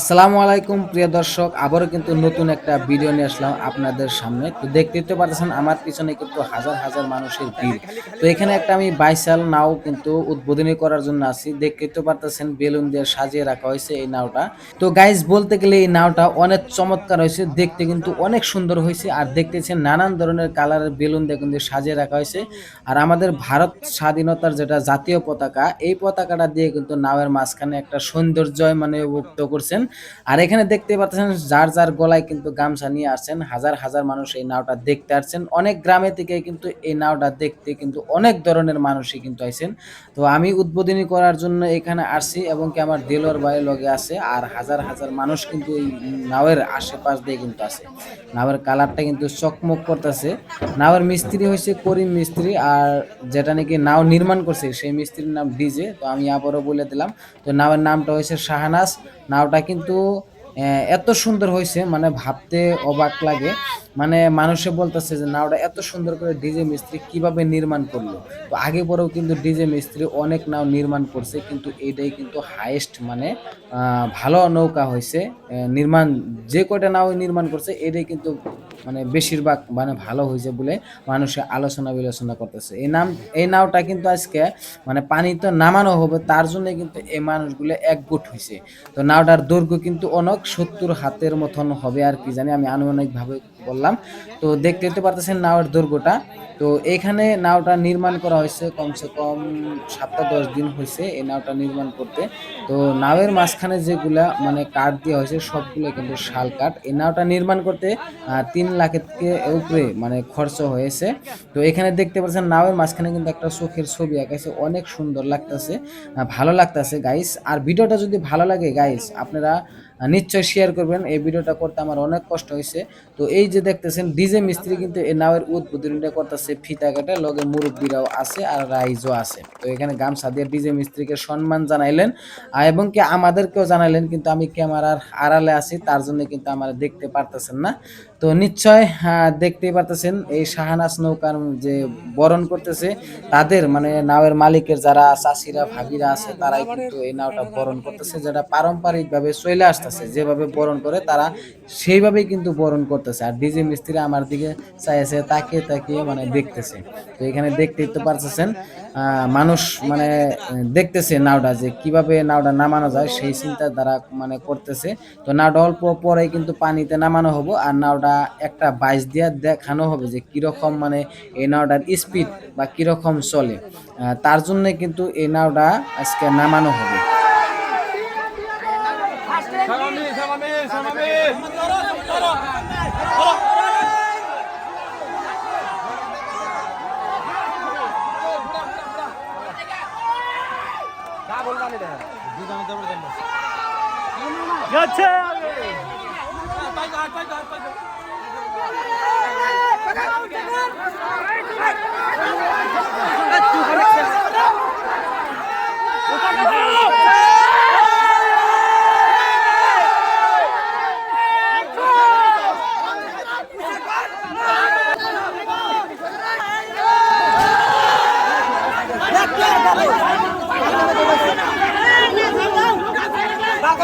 আসসালামু আলাইকুম, প্রিয় দর্শক। আবারও কিন্তু নতুন একটা ভিডিও নিয়ে আসলাম আপনাদের সামনে। তো দেখতেই তো পারতেছেন, আমার পিছনে কিন্তু হাজার হাজার মানুষের ভিড়। তো এখানে একটা আমি বাইসাল নাও কিন্তু উদ্বোধনী করার জন্য আছি। দেখতেই তো পারতেছেন, বেলুন দিয়ে সাজিয়ে রাখা হয়েছে এই নাওটা। তো গাইজ বলতে গেলে এই নাওটা অনেক চমৎকার হয়েছে। দেখতে কিন্তু অনেক সুন্দর হয়েছে। আর দেখতেছেন, নানান ধরনের কালারের বেলুন দিয়ে কিন্তু সাজিয়ে রাখা হয়েছে। আর আমাদের ভারত স্বাধীনতার যেটা জাতীয় পতাকা, এই পতাকাটা দিয়ে কিন্তু নাওয়ের মাঝখানে একটা সৌন্দর্যয় মানে উক্ত করছেন। আর এখানে দেখতে পাচ্ছেন, যার যার গলায় কিন্তু গামছা নিয়ে আসছেন, হাজার হাজার মানুষ এই নাওটা দেখতে আসছেন। অনেক গ্রামে থেকে কিন্তু এই নাওটা দেখতে কিন্তু অনেক ধরনের মানুষই কিন্তু আইছেন। তো আমি উদ্বোধনী করার জন্য এখানে আসছি এবং কি আমার দেলোর বাড়ির লগে আছে আর হাজার হাজার মানুষ কিন্তু এই নাওয়ের আশেপাশ দিয়ে কিন্তু আছে। নাওয়ের কালারটা কিন্তু চকমক করতেছে। নাওয়ের মিস্ত্রি হয়েছে করিম মিস্ত্রি আর যেটা নাকি নাও নির্মাণ করছে, সেই মিস্ত্রির নাম ডিজে। তো আমি আবারও বলে দিলাম, তো নাওয়ের নামটা হয়েছে শাহানাস নাওটা কিন্তু এত সুন্দর হয়েছে মানে ভাবতে অবাক লাগে। মানে মানুষে বলতেছে যে নাওটা এত সুন্দর করে ডিজে মিস্ত্রি কীভাবে নির্মাণ করল? তো আগে পরেও কিন্তু ডিজে মিস্ত্রি অনেক নাও নির্মাণ করছে, কিন্তু এইটাই কিন্তু হাইয়েস্ট মানে ভালো নৌকা হয়েছে। নির্মাণ, যে কয়টা নাও নির্মাণ করছে, এটাই কিন্তু মানে বেশিরভাগ মানে ভালো হয়েছে বলে মানুষে আলোচনা বিলোচনা করতেছে। এই নাম, এই নাওটা কিন্তু আজকে মানে পানি তো নামানো হবে, তার জন্য কিন্তু এই মানুষগুলো একগুট হয়েছে। তো নাওটার দৈর্ঘ্য কিন্তু অনেক সত্তর হাতের মতন হবে আর কি, জানি আমি আনুমানিকভাবে বললাম। তো দেখতে দেখতে পারতেছেন নাওয়ের দৈর্ঘ্যটা তো এখানে নাওটা নির্মাণ করা হয়েছে কমসে কম সাতটা দশ দিন হয়েছে এই নাওটা নির্মাণ করতে। তো নাওয়ের মাঝখানে যেগুলা মানে কাঠ দেওয়া হয়েছে, সবগুলো কিন্তু শাল কাঠ। এই নাওটা নির্মাণ করতে তিন লাখের থেকে উপরে মানে খরচ হয়েছে। তো এখানে দেখতে পাচ্ছেন নাওয়ের মাঝখানে কিন্তু একটা চোখের ছবি আঁকাইছে। অনেক সুন্দর লাগতেছে ভালো লাগতেছে গাইস আর ভিডিওটা যদি ভালো লাগে গাইস আপনারা আহ, নিশ্চয় শেয়ার করবেন। এই ভিডিওটা করতে আমার অনেক কষ্ট হয়েছে। তো এই যে দেখতেছেন ডিজে মিস্ত্রি কিন্তু এই নাওয়ের উদ্বোধনটা করতেছে ফিতা কাটে লগে মুরব্বীরাও আছে আর রাইজও আছে। তো এখানে গামছা দিয়ে ডিজে মিস্ত্রিকে সম্মান জানাইলেন। এবং কি আমাদেরকেও জানাইলেন কিন্তু আমি ক্যামেরার আড়ালে আছি তার জন্য কিন্তু আমার দেখতে পারতেছেন না। তো নিশ্চয় দেখতেই পারতেছেন এই শাহানাস নৌকার যে বরণ করতেছে, তাদের মানে নাওয়ের মালিকের যারা চাষিরা ভাবিরা আছে, তারাই কিন্তু এই নাওটা বরণ করতেছে, যেটা পারম্পরিক ভাবে চলে আসতেছে, যেভাবে বরণ করে তারা সেইভাবেই কিন্তু বরণ করতেছে। আর ডিজে মিস্ত্রি আমার দিকে চাইছে তাকিয়ে তাকিয়ে মানে দেখতেছে। তো এখানে দেখতেই তো পারতেছেন মানুষ মানে দেখতেছে নাওটা যে কীভাবে নাওটা নামানো যায়, সেই চিন্তা দ্বারা মানে করতেছে। তো নাওটা অল্প পরে কিন্তু পানিতে নামানো হব, আর নাওটা একটা বাইশ দিয়ে দেখানো হবে যে কীরকম মানে এই নাওটার স্পিড বা কীরকম চলে। তার জন্য কিন্তু এই নাওটা আজকে নামানো হবে। সালামি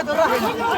সালামি সালামি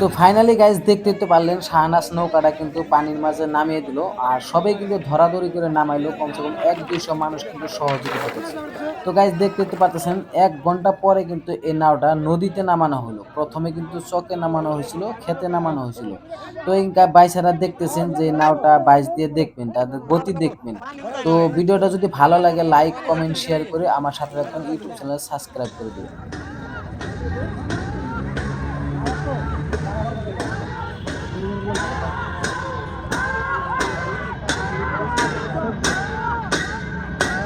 তো ফাইনালি গাইজ দেখতে তো পারলেন শাহনাস নৌকাটা কিন্তু পানির মাঝে নামিয়ে দিল, আর সবাই কিন্তু ধরাধরি করে নামাইলো, কমসে কম এক দুইশো মানুষ কিন্তু সহযোগিতা করছে। তো গাইজ দেখতে তো পারতেছেন, এক ঘণ্টা পরে কিন্তু এই নাওটা নদীতে নামানো হলো। প্রথমে কিন্তু চকে নামানো হয়েছিল খেতে নামানো হয়েছিল। তো গা- দেখতেছেন যে নাওটা বাইচ দিয়ে দেখবেন, তাদের গতি দেখবেন। তো ভিডিওটা যদি ভালো লাগে লাইক কমেন্ট শেয়ার করে আমার সাথে রাখবেন ইউটিউব চ্যানেল সাবস্ক্রাইব করে দেবেন।